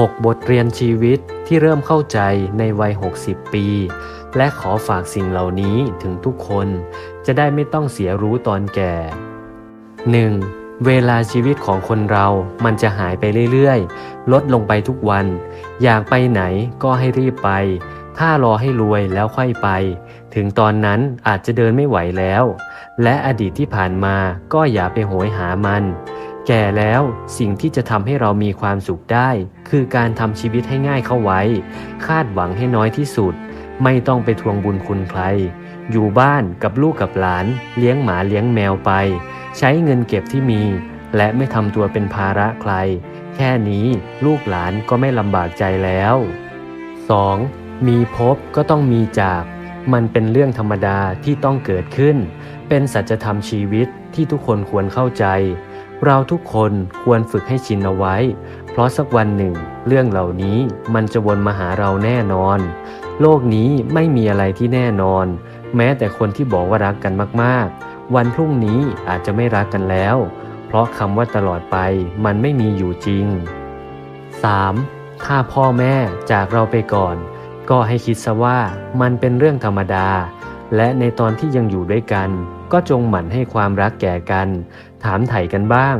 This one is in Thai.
6 บทเรียนชีวิตที่เริ่มเข้าใจในวัย 60 ปี และขอฝากสิ่งเหล่านี้ถึงทุกคน จะได้ไม่ต้องเสียรู้ตอนแก่ 1. เวลาชีวิตของคนเรามันจะหายไปเรื่อยๆ ลดลงไปทุกวัน อยากไปไหนก็ให้รีบไป ถ้ารอให้รวยแล้วค่อยไป ถึงตอนนั้นอาจจะเดินไม่ไหวแล้ว และอดีตที่ผ่านมาก็อย่าไปโหยหามัน แก่แล้วสิ่งที่จะทำให้เรามีความสุขได้ คือการทำชีวิตให้ง่ายเข้าไว้ คาดหวังให้น้อยที่สุด ไม่ต้องไปทวงบุญคุณใคร อยู่บ้านกับลูกกับหลาน เลี้ยงหมาเลี้ยงแมวไป ใช้เงินเก็บที่มี และไม่ทำตัวเป็นภาระใคร แค่นี้ลูกหลานก็ไม่ลำบากใจแล้ว 2. มีพบก็ต้องมีจาก มันเป็นเรื่องธรรมดาที่ต้องเกิดขึ้น เป็นสัจธรรมชีวิตที่ทุกคนควรเข้าใจ เราทุกคนควรฝึกให้ชินเอาไว้ เพราะสักวันหนึ่ง เรื่องเหล่านี้มันจะวนมาหาเราแน่นอน โลกนี้ไม่มีอะไรที่แน่นอน แม้แต่คนที่บอกว่ารักกันมากๆ วันพรุ่งนี้อาจจะไม่รักกันแล้ว เพราะคำว่าตลอดไปมันไม่มีอยู่จริง 3. ถ้าพ่อแม่จากเราไปก่อน ก็ให้คิดซะว่ามันเป็นเรื่องธรรมดา และในตอนที่ยังอยู่ด้วยกัน ก็จงหมั่นให้ความรักแก่กัน ถามไถ่กันบ้าง